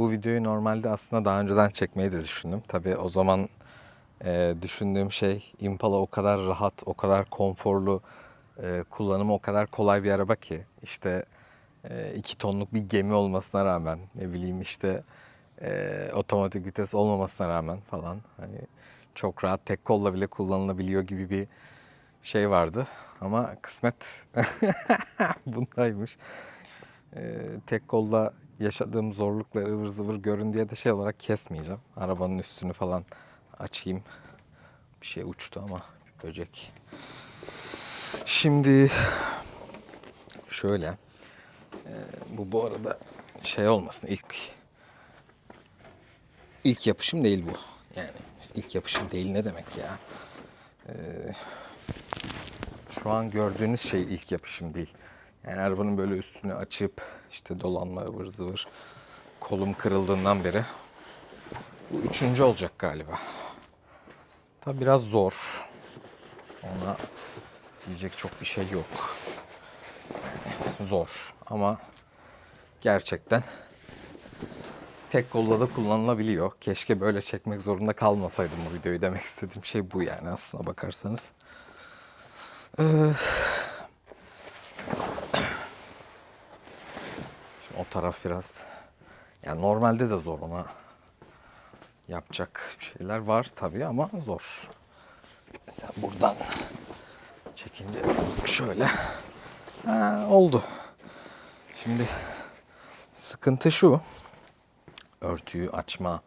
Bu videoyu normalde aslında daha önceden çekmeyi de düşündüm. Tabii o zaman e, düşündüğüm şey Impala o kadar rahat, o kadar konforlu, e, kullanımı o kadar kolay bir araba ki. işte e, iki tonluk bir gemi olmasına rağmen ne bileyim işte e, otomatik vites olmamasına rağmen falan hani çok rahat tek kolla bile kullanılabiliyor gibi bir şey vardı. Ama kısmet bundaymış. E, tek kolla yaşadığım zorlukları ıvır zıvır görün diye de şey olarak kesmeyeceğim. Arabanın üstünü falan açayım. Bir şey uçtu ama böcek. Şimdi şöyle. e, bu bu arada şey olmasın ilk ilk yapışım değil bu. Yani ilk yapışım değil ne demek ya? E, şu an gördüğünüz şey ilk yapışım değil. Yani arabanın böyle üstünü açıp işte dolanma ıvır zıvır kolum kırıldığından beri bu üçüncü olacak galiba. Tabi biraz zor. Ona diyecek çok bir şey yok. Yani zor ama gerçekten tek kolla da kullanılabiliyor. Keşke böyle çekmek zorunda kalmasaydım bu videoyu demek istediğim şey bu yani aslına bakarsanız. Ee, Şimdi o taraf biraz yani normalde de zor ona yapacak şeyler var tabii ama zor. Mesela buradan çekince şöyle ha, oldu. Şimdi sıkıntı şu örtüyü açma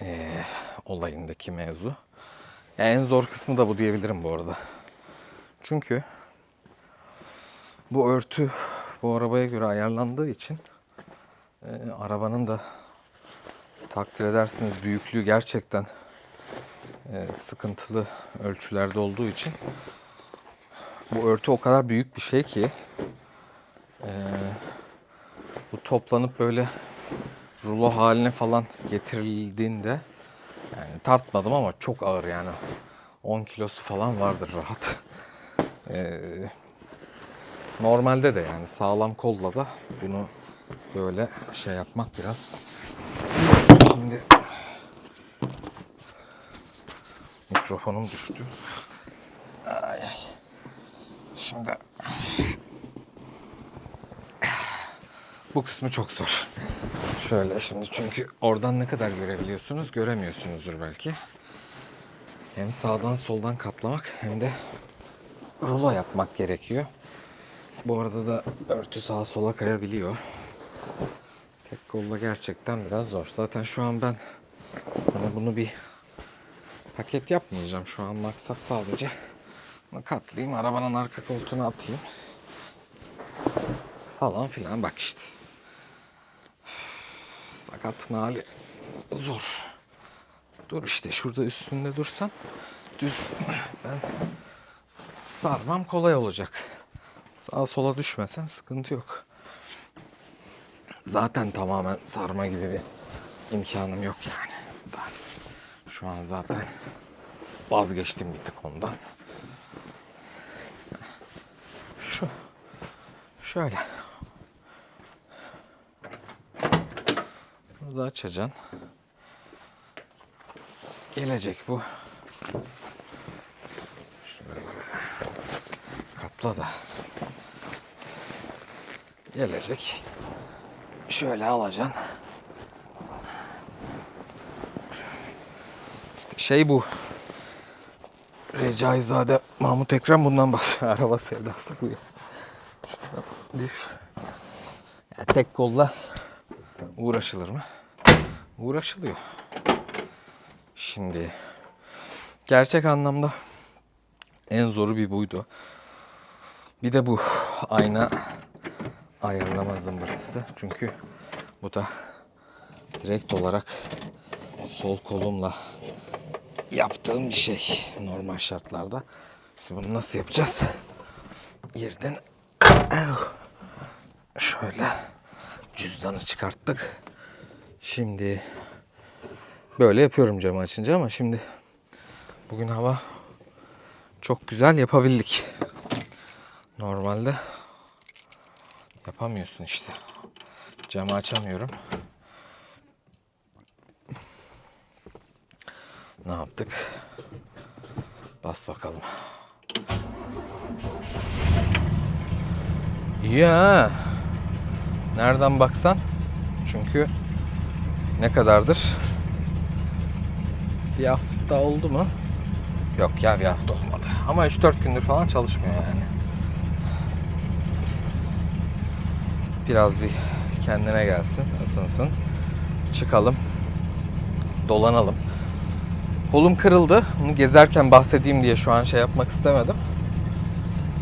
eee, olayındaki mevzu. Ya en zor kısmı da bu diyebilirim bu arada. Çünkü bu örtü bu arabaya göre ayarlandığı için e, arabanın da takdir edersiniz büyüklüğü gerçekten e, sıkıntılı ölçülerde olduğu için bu örtü o kadar büyük bir şey ki e, bu toplanıp böyle rulo haline falan getirildiğinde yani tartmadım ama çok ağır yani 10 kilosu falan vardır rahat. Ee, normalde de yani sağlam kolla da bunu böyle şey yapmak biraz şimdi mikrofonum düştü. Ay, ay. Şimdi bu kısmı çok zor. Şöyle şimdi çünkü oradan ne kadar görebiliyorsunuz göremiyorsunuzdur belki. Hem sağdan soldan katlamak hem de rulo yapmak gerekiyor. Bu arada da örtü sağa sola kayabiliyor. Tek kolla gerçekten biraz zor. Zaten şu an ben hani bunu bir paket yapmayacağım. Şu an maksat sadece bunu katlayayım, arabanın arka koltuğuna atayım. Falan filan bak işte. Sakatın hali zor. Dur işte şurada üstünde dursam düz ben sarmam kolay olacak. Sağa sola düşmesen sıkıntı yok. Zaten tamamen sarma gibi bir imkanım yok yani. Ben şu an zaten vazgeçtim bir tık ondan. Şu şöyle. Bunu da açacaksın. Gelecek bu. Katla da. Gelecek. Şöyle alacaksın. İşte şey bu. Recaizade Mahmut Ekrem bundan bahsediyor. Araba sevdası bu. Şuradan düş. Ya tek kolla uğraşılır mı? Uğraşılıyor. Şimdi gerçek anlamda en zoru bir buydu. Bir de bu ayna ayarlama zımbırtısı. Çünkü bu da direkt olarak sol kolumla yaptığım bir şey normal şartlarda. Şimdi bunu nasıl yapacağız? Yerden şöyle cüzdanı çıkarttık. Şimdi böyle yapıyorum camı açınca ama şimdi bugün hava çok güzel yapabildik. Normalde yapamıyorsun işte. Camı açamıyorum. Ne yaptık? Bas bakalım. Ya. Nereden baksan? Çünkü ne kadardır? Bir hafta oldu mu? Yok ya bir hafta olmadı. Ama 3-4 gündür falan çalışmıyor yani. Biraz bir kendine gelsin, ısınsın. Çıkalım. Dolanalım. Kolum kırıldı. Bunu gezerken bahsedeyim diye şu an şey yapmak istemedim.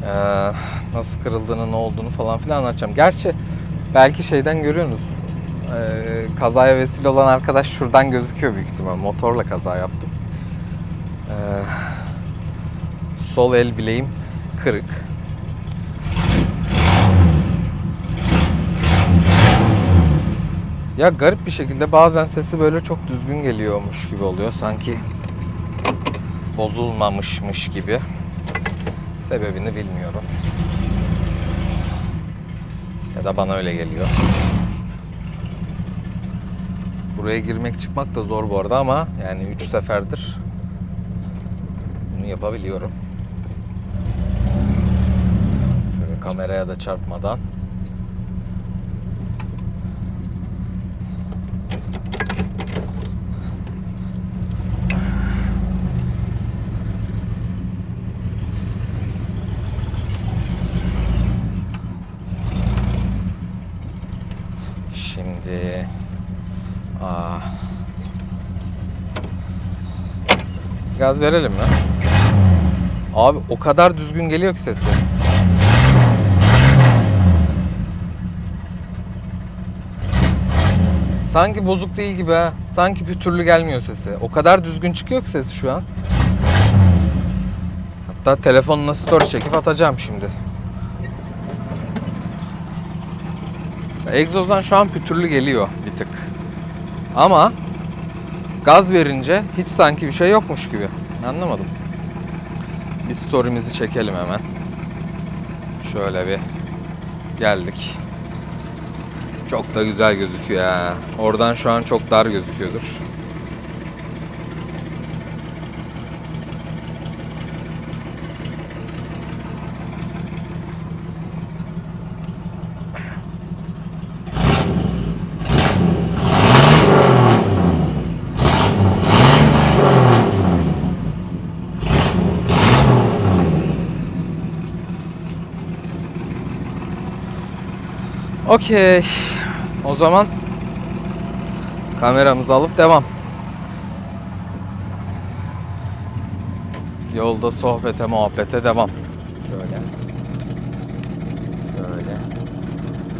Ee, nasıl kırıldığını, ne olduğunu falan filan anlatacağım. Gerçi belki şeyden görüyorsunuz. Ee, kazaya vesile olan arkadaş şuradan gözüküyor büyük ihtimal. Motorla kaza yaptım. Ee, sol el bileğim kırık. Ya garip bir şekilde bazen sesi böyle çok düzgün geliyormuş gibi oluyor. Sanki bozulmamışmış gibi. Sebebini bilmiyorum. Ya da bana öyle geliyor. Buraya girmek çıkmak da zor bu arada ama yani 3 seferdir bunu yapabiliyorum. Şöyle kameraya da çarpmadan. Şimdi aa, gaz verelim mi? Abi o kadar düzgün geliyor ki sesi. Sanki bozuk değil gibi ha. Sanki bir türlü gelmiyor sesi. O kadar düzgün çıkıyor ki sesi şu an. Hatta telefonla story çekip atacağım şimdi. Egzozdan şu an pütürlü geliyor bir tık. Ama gaz verince hiç sanki bir şey yokmuş gibi. Anlamadım. Bir story'mizi çekelim hemen. Şöyle bir geldik. Çok da güzel gözüküyor ha. Oradan şu an çok dar gözüküyordur. Okey. O zaman kameramızı alıp devam. Yolda sohbete muhabbete devam. Şöyle. Şöyle.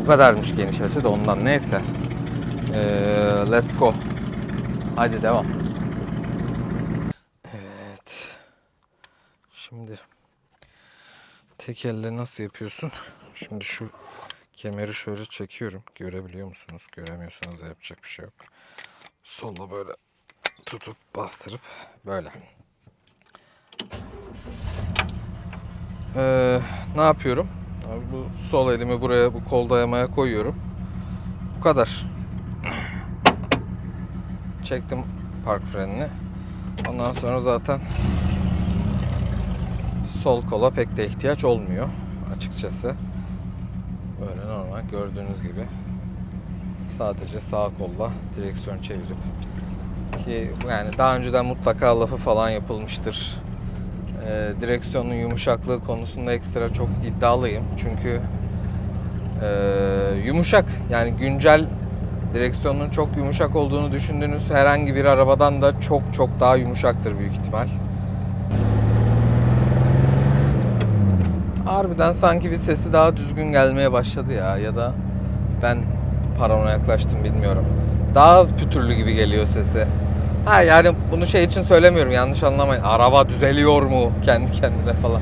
Bu kadarmış geniş açı da ondan neyse. Ee, let's go. Hadi devam. Evet. Şimdi tek elle nasıl yapıyorsun? Şimdi şu Kemeri şöyle çekiyorum. Görebiliyor musunuz? Göremiyorsanız yapacak bir şey yok. Solla böyle tutup bastırıp böyle. Ee, ne yapıyorum? Abi bu sol elimi buraya bu kol dayamaya koyuyorum. Bu kadar. Çektim park frenini. Ondan sonra zaten sol kola pek de ihtiyaç olmuyor açıkçası. Böyle normal gördüğünüz gibi sadece sağ kolla direksiyon çevirip ki yani daha önceden mutlaka lafı falan yapılmıştır. Ee, direksiyonun yumuşaklığı konusunda ekstra çok iddialıyım. Çünkü e, yumuşak yani güncel direksiyonun çok yumuşak olduğunu düşündüğünüz herhangi bir arabadan da çok çok daha yumuşaktır büyük ihtimal. Harbiden sanki bir sesi daha düzgün gelmeye başladı ya ya da ben paranoya yaklaştım bilmiyorum. Daha az pütürlü gibi geliyor sesi. Ha yani bunu şey için söylemiyorum yanlış anlamayın. Araba düzeliyor mu kendi kendine falan.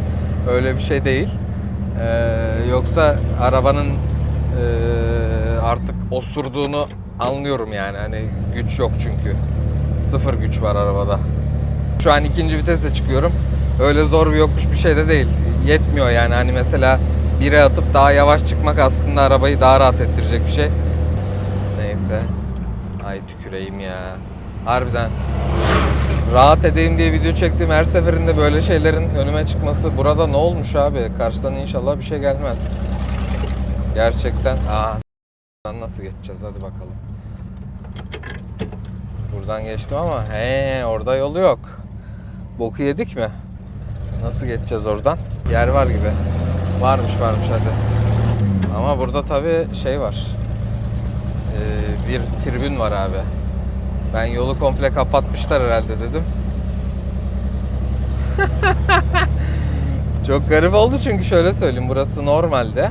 Öyle bir şey değil. Ee, yoksa arabanın e, artık osurduğunu anlıyorum yani. Hani güç yok çünkü. Sıfır güç var arabada. Şu an ikinci vitese çıkıyorum. Öyle zor bir yokuş bir şey de değil. Yetmiyor yani hani mesela bire atıp daha yavaş çıkmak aslında arabayı daha rahat ettirecek bir şey. Neyse. Ay tüküreyim ya. Harbiden rahat edeyim diye video çektiğim her seferinde böyle şeylerin önüme çıkması. Burada ne olmuş abi? Karşıdan inşallah bir şey gelmez. Gerçekten. Aa nasıl geçeceğiz hadi bakalım. Buradan geçtim ama he orada yolu yok. Boku yedik mi? Nasıl geçeceğiz oradan? Yer var gibi. Varmış varmış hadi. Ama burada tabii şey var. Ee, bir tribün var abi. Ben yolu komple kapatmışlar herhalde dedim. Çok garip oldu çünkü şöyle söyleyeyim burası normalde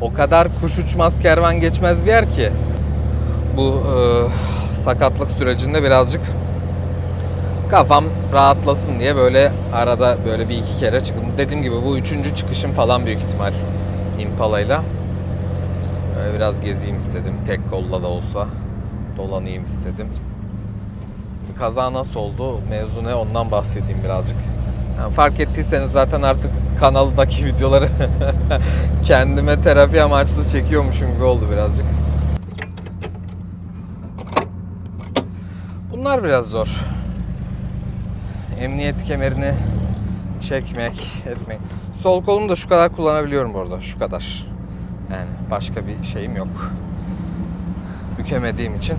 o kadar kuş uçmaz kervan geçmez bir yer ki bu e, sakatlık sürecinde birazcık kafam rahatlasın diye böyle arada böyle bir iki kere çıktım. Dediğim gibi bu üçüncü çıkışım falan büyük ihtimal Impala'yla. Böyle biraz gezeyim istedim. Tek kolla da olsa dolanayım istedim. Kaza nasıl oldu? Mevzu ne? Ondan bahsedeyim birazcık. Yani fark ettiyseniz zaten artık kanaldaki videoları kendime terapi amaçlı çekiyormuşum gibi oldu birazcık. Bunlar biraz zor. Emniyet kemerini çekmek, etmek. Sol kolumu da şu kadar kullanabiliyorum bu arada. Şu kadar. Yani başka bir şeyim yok. Bükemediğim için.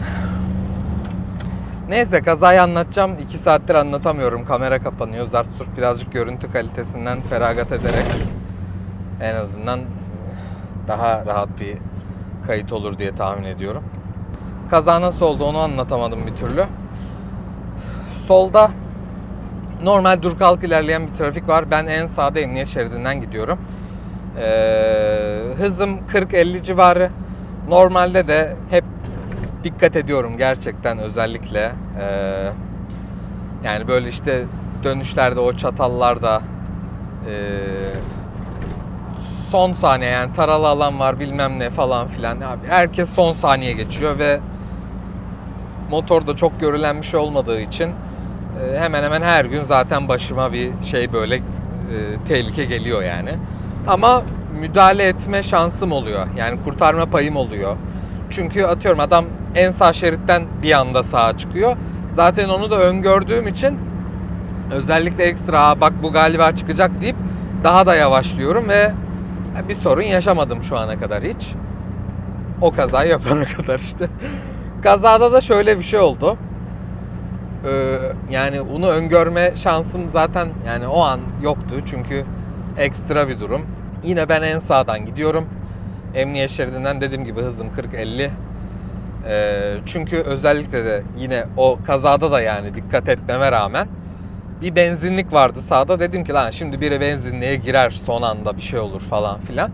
Neyse kazayı anlatacağım. 2 saattir anlatamıyorum. Kamera kapanıyor. Zart surt birazcık görüntü kalitesinden feragat ederek en azından daha rahat bir kayıt olur diye tahmin ediyorum. Kaza nasıl oldu onu anlatamadım bir türlü. Solda normal dur kalk ilerleyen bir trafik var. Ben en sağda emniyet şeridinden gidiyorum. Ee, hızım 40-50 civarı. Normalde de hep dikkat ediyorum gerçekten özellikle. Ee, yani böyle işte dönüşlerde o çatallarda ee, son saniye yani taralı alan var bilmem ne falan filan. Abi herkes son saniye geçiyor ve motorda çok görülen bir şey olmadığı için e, hemen hemen her gün zaten başıma bir şey böyle e, tehlike geliyor yani. Ama müdahale etme şansım oluyor. Yani kurtarma payım oluyor. Çünkü atıyorum adam en sağ şeritten bir anda sağa çıkıyor. Zaten onu da öngördüğüm için özellikle ekstra "Aa, bak bu galiba çıkacak deyip daha da yavaşlıyorum ve bir sorun yaşamadım şu ana kadar hiç. O kazayı yapana kadar işte. Kazada da şöyle bir şey oldu. Ee, yani onu öngörme şansım zaten yani o an yoktu çünkü ekstra bir durum. Yine ben en sağdan gidiyorum. Emniyet şeridinden dediğim gibi hızım 40-50. Ee, çünkü özellikle de yine o kazada da yani dikkat etmeme rağmen bir benzinlik vardı sağda. Dedim ki lan şimdi biri benzinliğe girer son anda bir şey olur falan filan.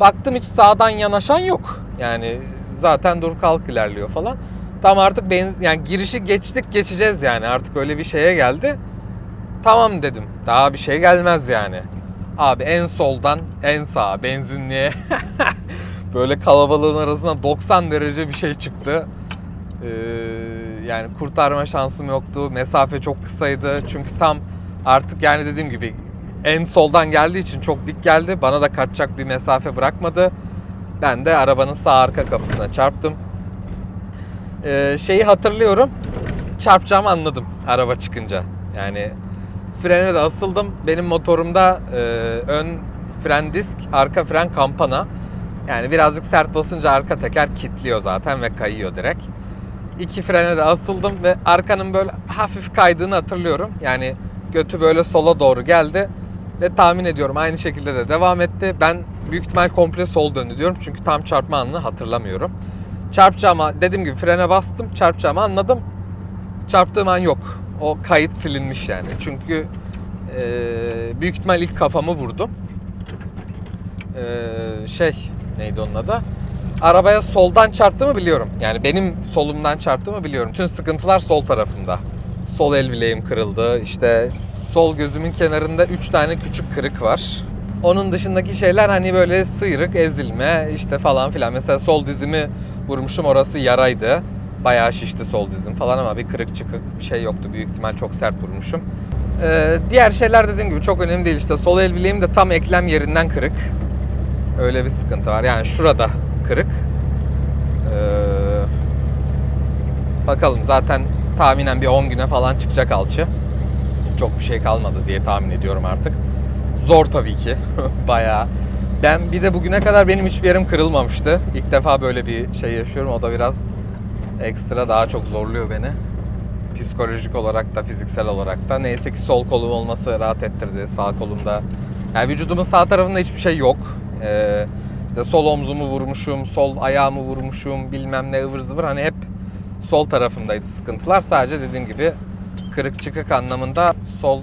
Baktım hiç sağdan yanaşan yok. Yani zaten dur kalk ilerliyor falan. Tam artık benzin yani girişi geçtik geçeceğiz yani artık öyle bir şeye geldi. Tamam dedim. Daha bir şey gelmez yani. Abi en soldan en sağa benzinliğe böyle kalabalığın arasında 90 derece bir şey çıktı. Ee, yani kurtarma şansım yoktu. Mesafe çok kısaydı. Çünkü tam artık yani dediğim gibi en soldan geldiği için çok dik geldi. Bana da kaçacak bir mesafe bırakmadı. Ben de arabanın sağ arka kapısına çarptım. Ee, şeyi hatırlıyorum. Çarpacağımı anladım araba çıkınca. Yani frene de asıldım. Benim motorumda e, ön fren disk, arka fren kampana. Yani birazcık sert basınca arka teker kilitliyor zaten ve kayıyor direkt. İki frene de asıldım ve arkanın böyle hafif kaydığını hatırlıyorum. Yani götü böyle sola doğru geldi ve tahmin ediyorum aynı şekilde de devam etti. Ben büyük ihtimal komple sol döndü diyorum çünkü tam çarpma anını hatırlamıyorum. Çarpacağıma dediğim gibi frene bastım çarpacağımı anladım. Çarptığım an yok. O kayıt silinmiş yani. Çünkü e, büyük ihtimal ilk kafamı vurdum. E, şey neydi onun adı? Arabaya soldan çarptığımı biliyorum. Yani benim solumdan çarptığımı biliyorum. Tüm sıkıntılar sol tarafımda. Sol el bileğim kırıldı. İşte sol gözümün kenarında 3 tane küçük kırık var. Onun dışındaki şeyler hani böyle sıyrık, ezilme işte falan filan. Mesela sol dizimi vurmuşum orası yaraydı. Bayağı şişti sol dizim falan ama bir kırık çıkık bir şey yoktu. Büyük ihtimal çok sert vurmuşum. Ee, diğer şeyler dediğim gibi çok önemli değil. İşte sol el bileğim de tam eklem yerinden kırık. Öyle bir sıkıntı var. Yani şurada kırık. Ee, bakalım zaten tahminen bir 10 güne falan çıkacak alçı. Çok bir şey kalmadı diye tahmin ediyorum artık. Zor tabii ki. Bayağı. Ben bir de bugüne kadar benim hiçbir yerim kırılmamıştı. İlk defa böyle bir şey yaşıyorum. O da biraz ekstra daha çok zorluyor beni. Psikolojik olarak da fiziksel olarak da. Neyse ki sol kolum olması rahat ettirdi. Sağ kolumda. Yani vücudumun sağ tarafında hiçbir şey yok. Ee, işte sol omzumu vurmuşum, sol ayağımı vurmuşum, bilmem ne ıvır zıvır. Hani hep sol tarafımdaydı sıkıntılar. Sadece dediğim gibi kırık çıkık anlamında sol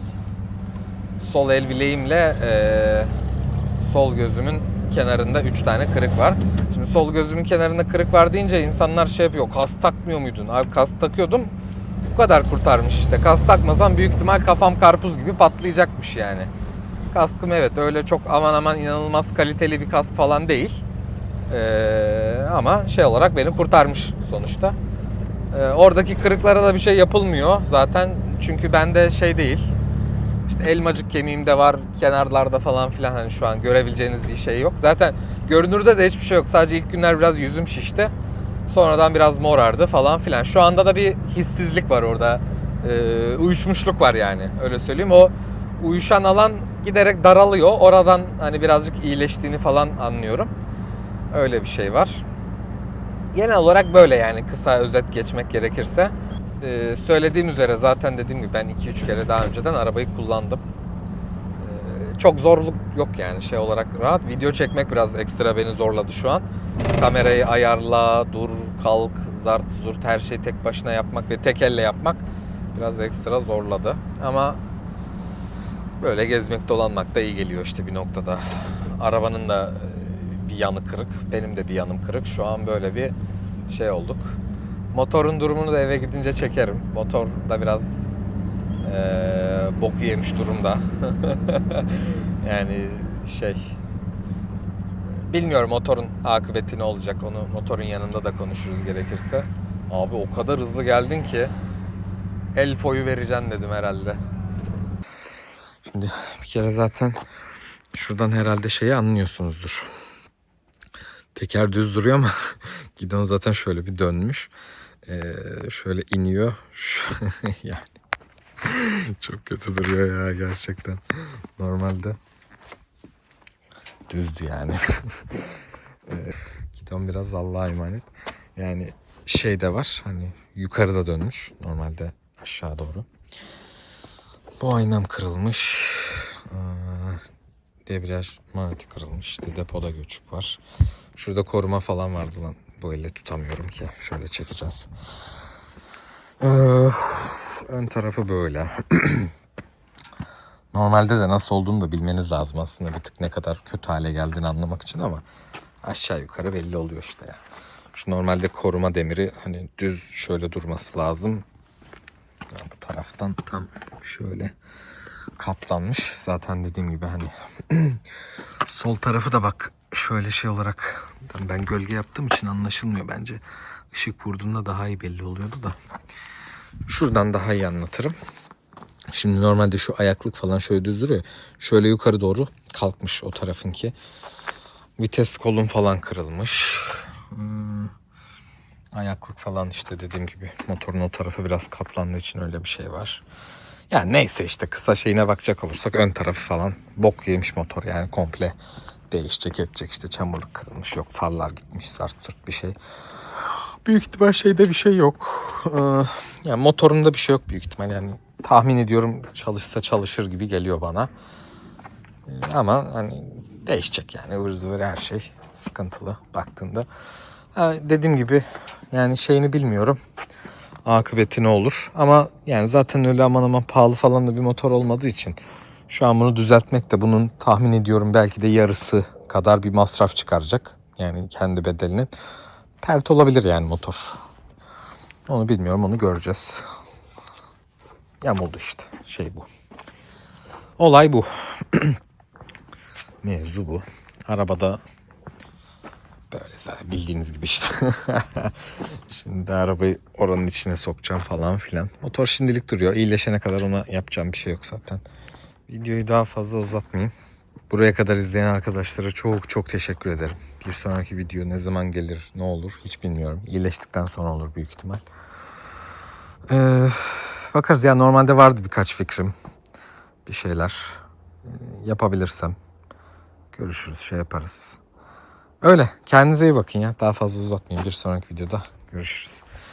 sol el bileğimle eee, sol gözümün kenarında 3 tane kırık var. Şimdi sol gözümün kenarında kırık var deyince insanlar şey yapıyor. Kas takmıyor muydun? Abi kas takıyordum. Bu kadar kurtarmış işte. Kas takmasam büyük ihtimal kafam karpuz gibi patlayacakmış yani. Kaskım evet öyle çok aman aman inanılmaz kaliteli bir kask falan değil. Ee, ama şey olarak beni kurtarmış sonuçta. Ee, oradaki kırıklara da bir şey yapılmıyor zaten çünkü bende şey değil. Elmacık kemiğimde var kenarlarda falan filan hani şu an görebileceğiniz bir şey yok. Zaten görünürde de hiçbir şey yok. Sadece ilk günler biraz yüzüm şişti. Sonradan biraz morardı falan filan. Şu anda da bir hissizlik var orada. Ee, uyuşmuşluk var yani öyle söyleyeyim. O uyuşan alan giderek daralıyor. Oradan hani birazcık iyileştiğini falan anlıyorum. Öyle bir şey var. Genel olarak böyle yani kısa özet geçmek gerekirse. Ee, söylediğim üzere zaten dediğim gibi ben 2-3 kere daha önceden arabayı kullandım. Ee, çok zorluk yok yani şey olarak rahat. Video çekmek biraz ekstra beni zorladı şu an. Kamerayı ayarla, dur, kalk, zart, zurt her şeyi tek başına yapmak ve tek elle yapmak biraz ekstra zorladı. Ama böyle gezmek dolanmak da iyi geliyor işte bir noktada. Arabanın da e, bir yanı kırık, benim de bir yanım kırık. Şu an böyle bir şey olduk. Motorun durumunu da eve gidince çekerim. Motor da biraz eee boku yemiş durumda. yani şey bilmiyorum motorun akıbeti ne olacak onu motorun yanında da konuşuruz gerekirse. Abi o kadar hızlı geldin ki el foyu vereceksin dedim herhalde. Şimdi bir kere zaten şuradan herhalde şeyi anlıyorsunuzdur. Teker düz duruyor ama gidon zaten şöyle bir dönmüş. Ee, şöyle iniyor. Yani çok kötü duruyor ya gerçekten. Normalde düzdü yani. ee, gidon biraz Allah'a emanet. Yani şey de var hani yukarıda dönmüş normalde aşağı doğru. Bu aynam kırılmış. Aa, Debriyaj maneti kırılmış. İşte depoda göçük var. Şurada koruma falan vardı lan. Bu elle tutamıyorum ki. Şöyle çekeceğiz. Ee, ön tarafı böyle. Normalde de nasıl olduğunu da bilmeniz lazım aslında. Bir tık ne kadar kötü hale geldiğini anlamak için ama aşağı yukarı belli oluyor işte ya. Şu normalde koruma demiri hani düz şöyle durması lazım. Ya bu taraftan tam şöyle katlanmış. Zaten dediğim gibi hani sol tarafı da bak şöyle şey olarak ben gölge yaptığım için anlaşılmıyor bence. Işık vurduğunda daha iyi belli oluyordu da. Şuradan daha iyi anlatırım. Şimdi normalde şu ayaklık falan şöyle düz duruyor. Şöyle yukarı doğru kalkmış o tarafınki. Vites kolum falan kırılmış. Hmm, Ayaklık falan işte dediğim gibi motorun o tarafı biraz katlandığı için öyle bir şey var. Yani neyse işte kısa şeyine bakacak olursak ön tarafı falan bok yemiş motor yani komple değişecek edecek işte çamurluk kırılmış yok farlar gitmiş zart zurt bir şey. Büyük ihtimal şeyde bir şey yok. Ee, yani motorunda bir şey yok büyük ihtimal yani tahmin ediyorum çalışsa çalışır gibi geliyor bana. Ee, ama hani değişecek yani ıvır zıvır her şey sıkıntılı baktığında. Ha, dediğim gibi yani şeyini bilmiyorum akıbeti ne olur. Ama yani zaten öyle aman aman pahalı falan da bir motor olmadığı için şu an bunu düzeltmek de bunun tahmin ediyorum belki de yarısı kadar bir masraf çıkaracak. Yani kendi bedelinin. Pert olabilir yani motor. Onu bilmiyorum onu göreceğiz. Yamuldu işte şey bu. Olay bu. Mevzu bu. Arabada Böyle zaten bildiğiniz gibi işte. Şimdi arabayı oranın içine sokacağım falan filan. Motor şimdilik duruyor. İyileşene kadar ona yapacağım bir şey yok zaten. Videoyu daha fazla uzatmayayım. Buraya kadar izleyen arkadaşlara çok çok teşekkür ederim. Bir sonraki video ne zaman gelir, ne olur hiç bilmiyorum. İyileştikten sonra olur büyük ihtimal. Ee, bakarız ya normalde vardı birkaç fikrim. Bir şeyler ee, yapabilirsem görüşürüz, şey yaparız. Öyle. Kendinize iyi bakın ya. Daha fazla uzatmayayım. Bir sonraki videoda görüşürüz.